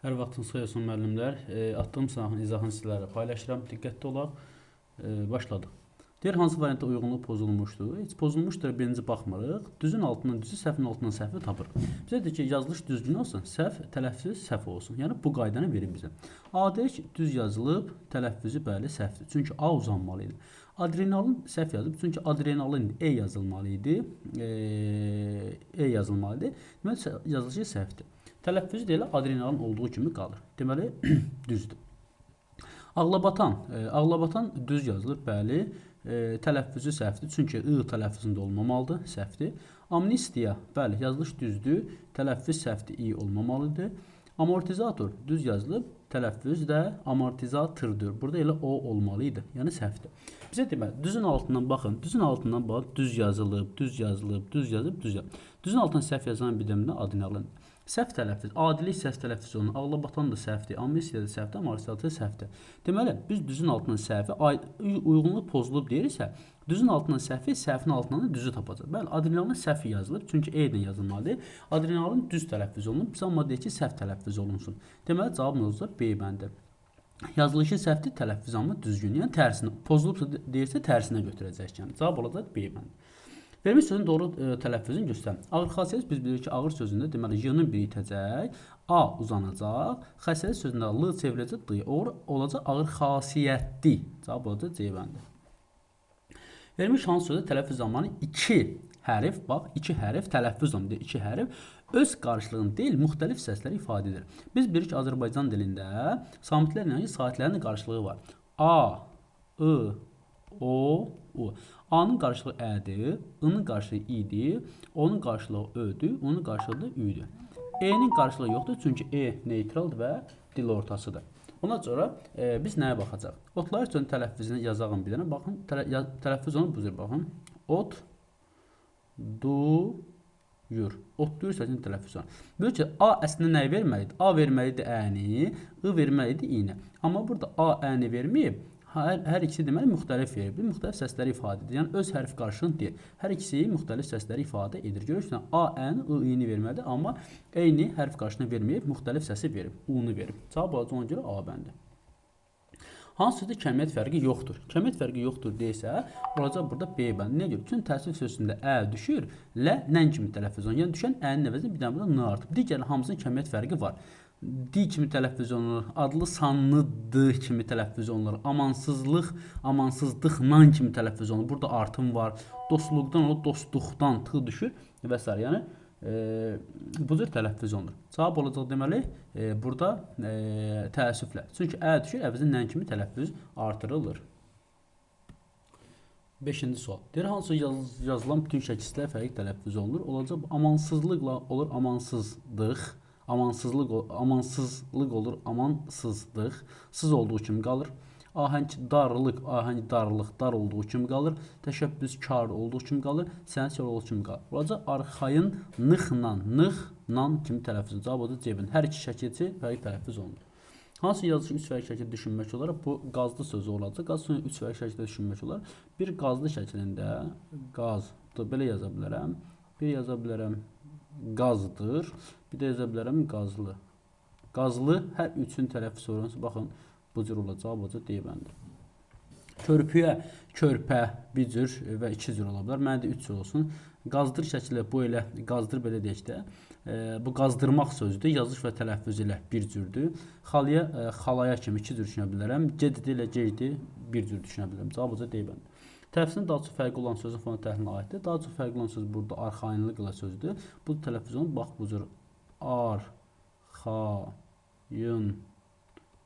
Hər vaxtınız xeyir olsun müəllimlər. E, atdığım sınağın izahını sizlərlə paylaşıram. Diqqətli olaq. E, başladıq. Deyir hansı variantda uyğunluq pozulmuşdur? Heç pozulmuşdur birinci baxmırıq. Düzün altından düzü, səhvin altından səhvi tapırıq. Bizə deyir ki, yazılış düzgün olsun, səhv tələffüz səhv olsun. Yəni bu qaydanı verir bizə. A deyir ki, düz yazılıb, tələffüzü bəli səhvdir. Çünki A uzanmalı idi. Adrenalin səhv yazıb. Çünki adrenalin E yazılmalı idi. E, e yazılmalı idi. Deməli yazılışı səhvdir. Tələffüzü də elə adrenalin olduğu kimi qalır. Deməli düzdür. Ağlabatan, e, ağlabatan düz yazılır, bəli. E, tələffüzü səhvdir. Çünki ı tələffüzündə olmamalıdır, səhvdir. Amnistiya, bəli, yazılış düzdür. Tələffüz səhvdir, i olmamalıdır. Amortizator düz yazılıb, tələffüz də amortizatordur. Burada elə o olmalı idi. Yəni səhvdir. Bizə deməli, düzün altından baxın. Düzün altından bax, düz yazılıb, düz yazılıb, düz yazılıb, düz yazılıb. Düzün altından səhv yazan bir demdə adrenalin. Səhv tələffüz, adilik səs tələffüz olunur. Ağlabatan da səhvdir, amnesiya da səhvdir, amortizator səhvdir. Deməli, biz düzün altından səhvi uyğunluq pozulub deyirsə, düzün altından səhvi, səhvin altından da düzü tapacaq. Bəli, adrenalin səhv yazılıb, çünki E ilə yazılmalıdır. Adrenalin düz tələffüz olunub, biz amma deyək ki, səhv tələffüz olunsun. Deməli, cavabımız olacaq B bəndi. Yazılışı səhvdir, tələffüz amma düzgün. Yəni tərsinə pozulubsa deyirsə tərsinə götürəcək. Yəni cavab olacaq B bəndi. Verilmiş sözün doğru e, tələffüzünü göstərin. Ağır xasiyyət biz bilirik ki, ağır sözündə deməli y-nin biri itəcək, a uzanacaq, xasiyyət sözündə l çevriləcək d or olacaq ağır xasiyyətli. Cavab olacaq C bəndi. Verilmiş hansı sözdə tələffüz zamanı iki hərf, bax, iki hərf tələffüz zamanı iki hərf öz qarşılığını deyil, müxtəlif səsləri ifadə edir. Biz bilirik ki, Azərbaycan dilində samitlərlə saitlərin qarşılığı var. A, I, O, U. A'nın qarşılığı ədir, I-nin qarşılığı i-dir, O-nun qarşılığı ö-dür, onun qarşılığı da ü-dür. E-nin qarşılığı yoxdur, çünki E neytraldır və dil ortasıdır. Ona görə e, biz nəyə baxacaq? Otlar üçün tələffüzünü yazağım bir dənə. Baxın, tələ, tələffüz onu bu cür baxın. Ot duyur. Ot duyur səsinin tələffüzü. Böyük ki, A əslində nəyi verməlidir? A verməlidir ə-ni, I verməlidir i-ni. Amma burada A ə-ni verməyib, hər, hər ikisi deməli müxtəlif verib, müxtəlif səsləri ifadə edir. Yəni öz hərf qarşılığını deyir. Hər ikisi müxtəlif səsləri ifadə edir. Görürsünüz, A, N, I, I-ni verməlidir, amma eyni hərf qarşılığını verməyib, müxtəlif səsi verib, U-nu verib. Cavab olacaq ona görə A bəndi. Hansı sözdə kəmiyyət fərqi yoxdur? Kəmiyyət fərqi yoxdur desə, olacaq burada B bəndi. Nə görə? Çünki təsvir sözündə ə düşür, lə nən kimi tələffüz olunur. Yəni düşən ənin əvəzinə bir dənə burada n artıb. Digər hamısının kəmiyyət fərqi var di kimi tələffüz olunur. Adlı sanlıdır kimi tələffüz olunur. Amansızlıq, amansızlıqla kimi tələffüz olunur. Burada artım var. Dostluqdan olur, dostluqdan tı düşür və s. Yəni e, bu cür tələffüz olunur. Cavab olacaq deməli, e, burada e, təəssüflə. Çünki ə düşür, əvəzin nən kimi tələffüz artırılır. 5-ci sual. Deyir hansı yaz, yazılan bütün şəkillər fərqli tələffüz olunur? Olacaq amansızlıqla olur amansızdıq amansızlıq amansızlıq olur, amansızdıq. Sız olduğu kimi qalır. Ahəng darlıq, ahəng darlıq dar olduğu kimi qalır. Təşəbbüskar olduğu kimi qalır. Sənətkar olduğu kimi qalır. Olacaq arxayın nıxla, nıxla kimi tələffüz. Cavab odur cebin. Hər iki şəkilçi fərqli tələffüz olunur. Hansı yazıcı üç fərqli şəkildə düşünmək olar? Bu qazlı sözü olacaq. Qaz sözünü üç fərqli şəkildə düşünmək olar. Bir qazlı şəklində qazdır. Belə yaza bilərəm. Bir yaza bilərəm qazdır. Bir də yaza bilərəm qazlı. Qazlı hər üçün tələffüz olunsa baxın bu cür olacaq, bu cür deyibəndir. Körpüyə körpə bir cür və iki cür ola bilər. Mənə də üç cür olsun. Qazdır şəkli bu elə qazdır belə deyək də. E, bu qazdırmaq sözüdür. Yazış və tələffüz ilə bir cürdür. Xalaya e, xalaya kimi iki cür düşünə bilərəm. Gecdi ilə gecdi bir cür düşünə bilərəm. Cavabı da deyibəndir. Təfsirin daha çox fərqli olan sözün fonu təhlilinə aiddir. Daha çox fərqli olan söz burada arxayınlıq ilə sözdür. Bu tələffüz olunur. Bax bu cür ar, xa, yın,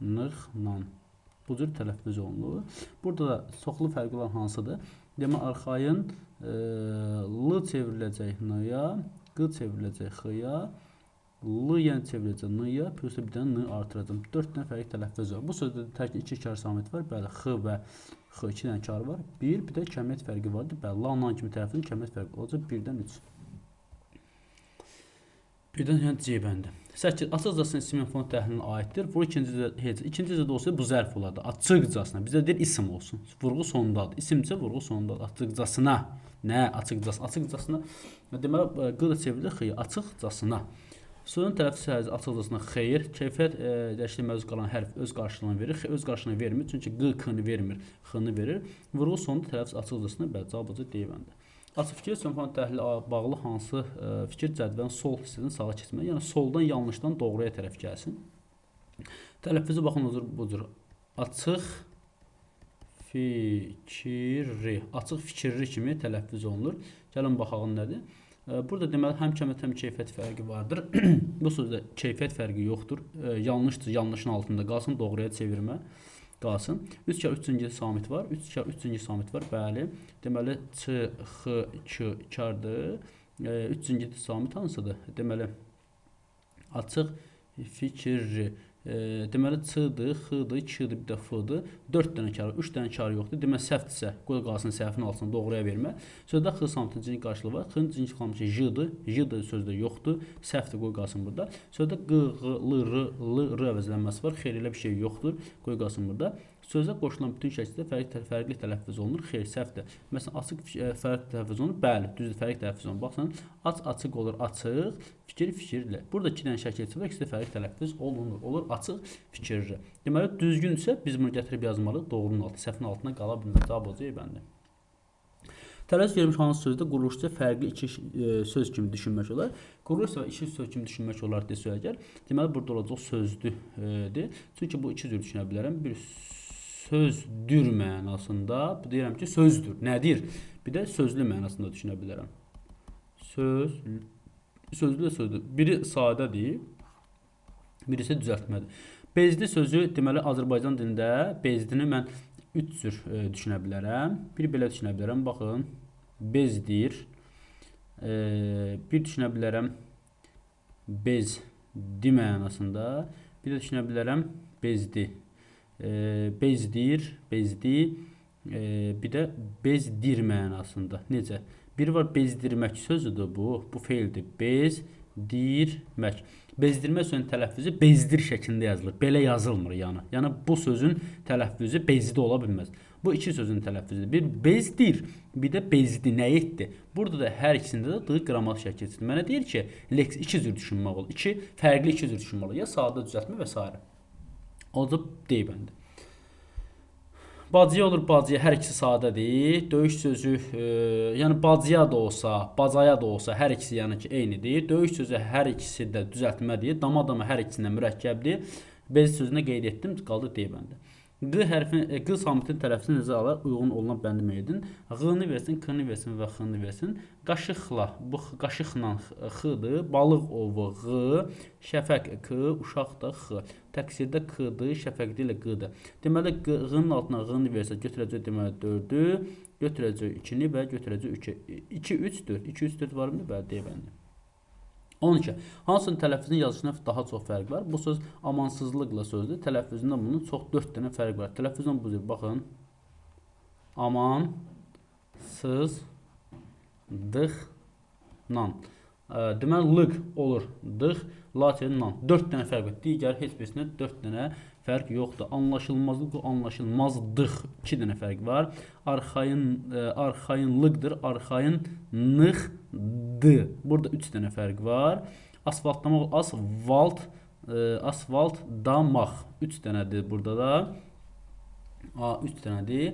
nıxla bu cür tələffüz olunur. Burada da çoxlu fərqli olan hansıdır? Demə arxayın e, l çevriləcək n-ya, q çevriləcək x-ya, L yəni çevirəcəm n-ya, plus bir dənə n artıracam. 4 dənə fərqli tələffüz var. Bu sözdə tək 2 kar samit var. Bəli, x və x 2 dənə kar var. 1, bir də kəmiyyət fərqi vardır. Bəli, la-nan kimi tələffüzün kəmiyyət fərqi olacaq 1-dən 3. Birdən yəni C bəndi. 8. Açıqcasına ismin fon təhlilinə aiddir. Bu ikincidə heç. İkincidə də olsa bu zərf olardı. Açıqcasına. Bizə deyir isim olsun. Vurğu sonundadır. İsimcə vurğu sonundadır. Açıqcasına. Nə? Açıqcasına. Açıqcasına. Deməli, q da çevrilir x-ya. Açıqcasına. Sözün tələffüz səhəzi açıqcasına xeyir, keyfiyyət e, dəyişikliyi məruz qalan hərf öz qarşılığını verir, öz qarşılığını vermir, çünki q k-ni vermir, x-ni verir. Vurğu sonunda tələffüz açıqcasına bəli cavabıca deyəndə. Açıq fikir sönfon təhlili bağlı hansı e, fikir cədvəlin sol hissəsindən sağa keçməli, yəni soldan yanlışdan doğruya tərəf gəlsin. Tələffüzü baxın bu bu cür açıq fikri, açıq fikirli kimi tələffüz olunur. Gəlin baxaq nədir? Burada deməli həm kəmiyyət, həm keyfiyyət fərqi vardır. Bu sözdə keyfiyyət fərqi yoxdur. Yanlışdır, yanlışın altında qalsın, doğruya çevirmə qalsın. 3 kar 3-cü samit var. 3 kar 3-cü samit var. Bəli. Deməli ç, x, ç kardır. 3-cü samit hansıdır? Deməli açıq fikir deməli C-dır, X-dır, 2-dir, bir də F-dır. 4 dənə kar, 3 dənə kar yoxdur. Deməli səhvdirsə, qoy qalsın səhvin altına doğruya vermə. Sözdə X samtın cinsi qarşılığı var. X-ın cinsi qalmışı J-dır. J-dır sözdə yoxdur. Səhvdir, qoy qalsın burada. Sözdə Q, Q, L, R, L, R əvəzlənməsi var. Xeyr elə bir şey yoxdur. Qoy qalsın burada. Sözə qoşulan bütün şəkildə fərqli fərqli tələffüz olunur. Xeyr, səhvdir. Məsələn, açıq e, fərqli tələffüz olunur. Bəli, düzdür, fərqli tələffüz olunur. Baxın, aç açıq olur, açıq, fikir fikirlə. Burada 2 dənə şəkil çıxır, ikisi də fərqli tələffüz olunur. Olur açıq, fikirli. Deməli, düzgünsə biz bunu gətirib yazmalıyıq. Doğrunun altı, səhvin altına qala bilməz. Cavab olacaq bəndə. Tərəz verilmiş hansı sözdə quruluşda fərqli iki e, söz kimi düşünmək olar. Quruluş və iki söz kimi düşünmək olar desə əgər, deməli burada olacaq sözdür. E, Çünki bu iki cür düşünə bilərəm. Bir sözdür mənasında, deyirəm ki, sözdür. Nədir? Bir də sözlü mənasında düşünə bilərəm. Söz sözlü sözdür. Biri sadədir, birisi düzəltmədir. Bezdi sözü deməli Azərbaycan dilində bezdini mən 3 cür e, düşünə bilərəm. Bir belə düşünə bilərəm. Baxın, bezdir. E, bir düşünə bilərəm bez di mənasında. Bir də düşünə bilərəm bezdi e, bezdir, bezdi, e, bir də bezdir mənasında. Necə? Bir var bezdirmək sözüdür bu. Bu feildir. Bezdirmək. Bezdirmə sözünün tələffüzü bezdir şəklində yazılır. Belə yazılmır yəni. Yəni bu sözün tələffüzü bezdi ola bilməz. Bu iki sözün tələffüzüdür. Bir bezdir, bir də bezdi, nə etdi? Burada da hər ikisində də d qrammatik şəkildir. Mənə deyir ki, leks iki cür düşünmək olur. İki fərqli iki cür düşünmək olur. Ya sadə düzəltmə və s. Olacaq D bəndə. Bacıya olur bacıya, hər ikisi sadədir. Döyüş sözü, e, yəni bacıya da olsa, bacaya da olsa hər ikisi yəni ki eynidir. Döyüş sözü hər ikisi də düzəltmədir. Dama dama hər ikisindən mürəkkəbdir. Bez sözünə qeyd etdim, qaldı D bəndə. Q hərfin, e, Q samitin tələffüzünü necə alır? Uyğun olunan bəndimi edin. Q-ni versin, K-ni versin və X-ni versin. Qaşıqla, bu qaşıqla X-dır. Balıq ovu Q, şəfəq K, uşaq da X. Təqsirdə K-dır, şəfəqdə ilə Q-dır. Deməli Q-nın altına Q-ni versə götürəcək deməli 4-ü, götürəcək 2-ni və götürəcək 3-ü. 2 3 4. 2 3 4 varmı? Bəli, deyə bəndə. 12. Hansının tələffüzünün yazılışında daha çox fərq var? Bu söz amansızlıqla sözdür. Tələffüzündə bunun çox 4 dənə fərq var. Tələffüzdən bu cür baxın. Aman sız dıq nan. Deməli lıq olur. Dıq lakin nan. 4 dənə fərq var. Digər heç birisində 4 dənə fərq yoxdur. Anlaşılmazlıq anlaşılmazdıq. 2 dənə fərq var. Arxayın e, arxayınlıqdır. Arxayınlıqdır. Burada 3 dənə fərq var. Asfaltlamaq asfalt e, asfalt damaq 3 dənədir burada da. A 3 dənədir.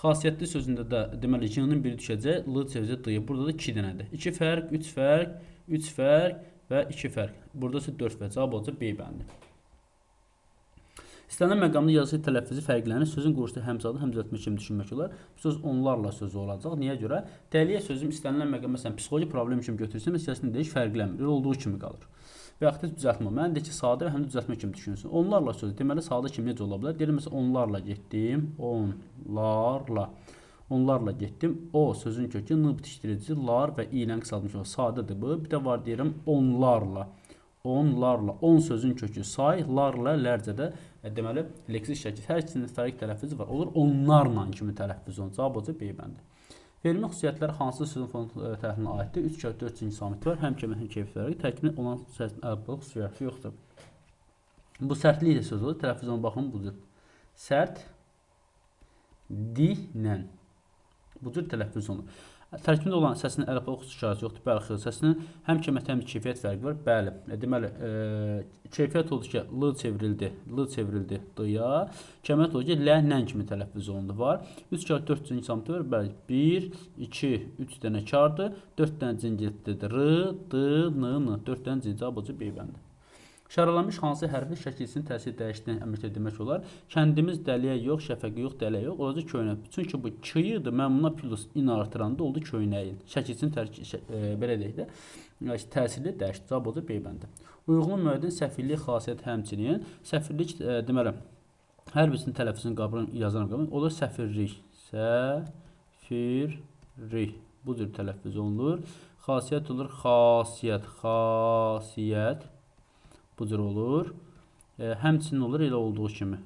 Xasiyyətli sözündə də deməli j-nin biri düşəcək, l çevirəcək d-yə. Burada da 2 dənədir. 2 fərq, 3 fərq, 3 fərq və 2 fərq. Burada isə 4 fərq. Cavab olacaq B bəndi. İstənilən məqamda yazısı tələffüzü fərqlənir. Sözün quruşda həm zadı, həm düzəltmə kimi düşünmək olar. Söz onlarla sözü olacaq. Niyə görə? Təliyə sözüm istənilən məqam məsələn psixoloji problem kimi götürsəm, siyasətində heç fərqlənmir. Olduğu kimi qalır. Və yaxud da düzəltmə. Mən də ki, sadə və həm də düzəltmə kimi düşünsün. Onlarla sözü deməli sadə kimi necə ola bilər? Deyirəm məsələn onlarla getdim, onlarla. Onlarla getdim. O sözün kökü n bitişdirici lar və i ilə qısaldılmış olur. Sadədir bu. Bir də var deyirəm onlarla onlarla, on sözün kökü say, larla, lərcədə e, deməli leksik şəkil. Hər ikisinin fərqli tələffüzü var. Olur onlarla kimi tələffüz olunur. Cavab olacaq B bəndi. Verilmiş xüsusiyyətlər hansı sözün fon e, tərkibinə aiddir? 3 kök 4 cinsi samit var. Həm kəmin keyfi fərqi tərkibində olan sözün əlbəttə xüsusiyyəti yoxdur. Bu sərtlik də söz olur. Tələffüzə baxın bu cür. Sərt dinən. Bu cür tələffüz olunur. Tərkibində olan səsin əlifba xüsusiyyəti yoxdur. Bəli, xeyr. Səsinin həm kəmiyyət, həm də keyfiyyət fərqi var. Bəli. E, deməli, e, keyfiyyət odur ki, l çevrildi, l çevrildi d-ya. Kəmiyyət odur ki, l nən kimi tələffüz olundu var. 3 kar 4 cüngül samtı var. Bəli, 1, 2, 3 dənə kardır. 4 dənə cingiltlidir. R, d, n, n. 4 dənə cingil abucu beybəndi. İşarəlanmış hansı hərfin şəkilsinin təsir dəyişdiyini əmr demək olar. Kəndimiz dəliyə yox, şəfəqi yox, dəliyə yox. Olacaq köynək. Çünki bu k-ydı. Mən buna plus in artıranda oldu köynəyin. Şəkilsinin tərk şə, e, belə deyək də e, təsiri dəyişdi. Cavab olacaq beybəndə. Uyğun müəddin səfirlik xassiyyət həmçinin səfirlik e, deməli hər birisinin tələffüzünü qabılan yazıram qabılan. O da səfirlik. Səfirlik. Bu cür tələffüz olunur. Xassiyyət olur xassiyyət, xassiyyət bu cür olur. E, həmçinin olur elə olduğu kimi.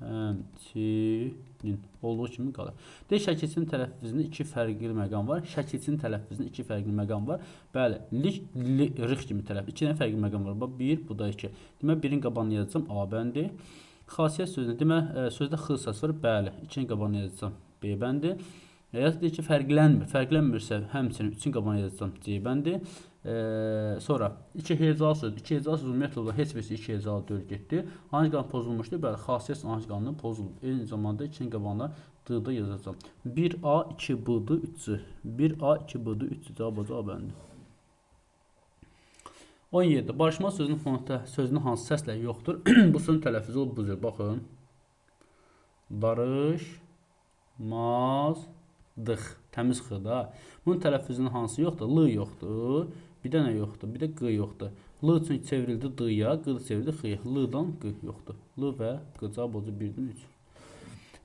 Həmçinin olduğu kimi qalır. D şəkilçinin tələffüzündə iki fərqli məqam var. Şəkilçinin tələffüzündə iki fərqli məqam var. Bəli, lik, li, rix kimi tələffüz. İki dənə fərqli məqam var. Bax, bir, bu da iki. Demək, birin qabağını yazacağam A bəndi. Xasiyyət sözündə demək, e, sözdə x səs var. Bəli, ikinin qabağını yazacağam B bəndi. Eğer deyir ki, fərqlənmir, fərqlənmirsə həmçinin üçün qabağına yazacağam C bəndi. Ee, sonra iki hecalı söz, iki hecalı söz ümumiyyətlə heç birisi iki hecalı deyil getdi. Hangi qanun pozulmuşdur? Bəli, xassiyyət hangi qanunu pozulub. Eyni zamanda ikinin qabağına D-da yazacağam. 1A, 2B-dır, 3-cü. 1A, 2B-dır, 3-cü. Cavab cavab bəndi. 17. Barışma sözünün fonetə sözünün hansı səslə yoxdur? bu sözün tələffüzü olub bu cür. Baxın. Barış, maz, dıq. Təmiz x-da. Bunun tələffüzünün hansı yoxdur? L yoxdur. Bir dənə yoxdur. Bir də q yoxdur. L üçün çevrildi d-ya, q çevrildi x-ya. L-dan q yoxdur. L və q cavab olacaq 1-dən 3.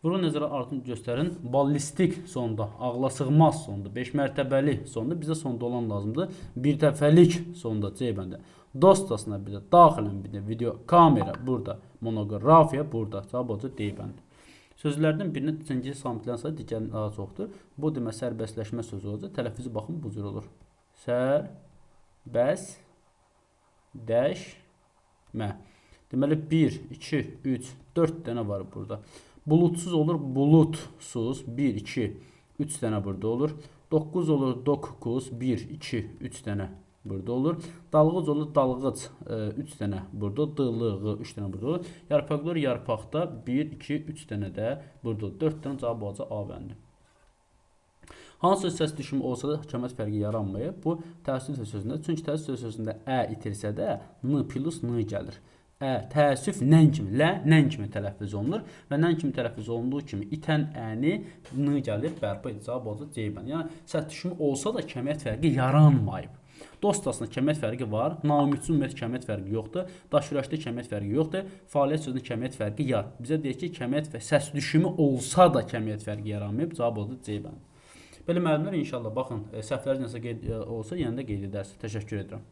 Bunu nəzərə artım göstərin. Ballistik sonda, ağla sığmaz sonda, 5 mərtəbəli sonda bizə sonda olan lazımdır. Bir dəfəlik sonda C bəndə. Dostasına bir də daxilən bir də video kamera burada, monoqrafiya burada. Cavab olacaq D bəndə. Sözlərdən birinin üçüncü samitlərin sayı digərindən daha çoxdur. Bu demə sərbəstləşmə sözü olacaq. Tələffüzü baxın bu cür olur. Sər, bəs, dəşmə. Deməli 1, 2, 3, 4 dənə var burada. Bulutsuz olur, bulutsuz. 1, 2, 3 dənə burada olur. 9 olur, 9, 1, 2, 3 dənə burada olur. Dalğıc olur, dalğıc 3 dənə burada, dılığı 3 dənə burada olur. Yarpaqlar yarpaqda 1, 2, 3 dənə də burada olur. 4 dənə cavab olacaq A bəndi. Hansı səs düşümü olsa da kəmət fərqi yaranmayıb. Bu təəssüf sözündə. Çünki təəssüf sözündə ə itirsə də n plus n gəlir. Ə, təəssüf nən kimi, lə nən kimi tələffüz olunur və nən kimi tələffüz olunduğu kimi itən əni n gəlir, bərpa cavab olacaq C bəndi. Yəni səs düşümü olsa da kəmiyyət fərqi yaranmayıb. Dost arasında kəmiyyət fərqi var. Naümidçi ümumiyyət kəmiyyət fərqi yoxdur. Daşürəşdə kəmiyyət fərqi yoxdur. Fəaliyyət sözünün kəmiyyət fərqi yar. Bizə deyir ki, kəmiyyət və səs düşümü olsa da kəmiyyət fərqi yaranmayıb. Cavab oldu C bəndi. Belə müəllimlər inşallah baxın, səhvlər nəsə qeyd olsa yenə də qeyd edərsiniz. Təşəkkür edirəm.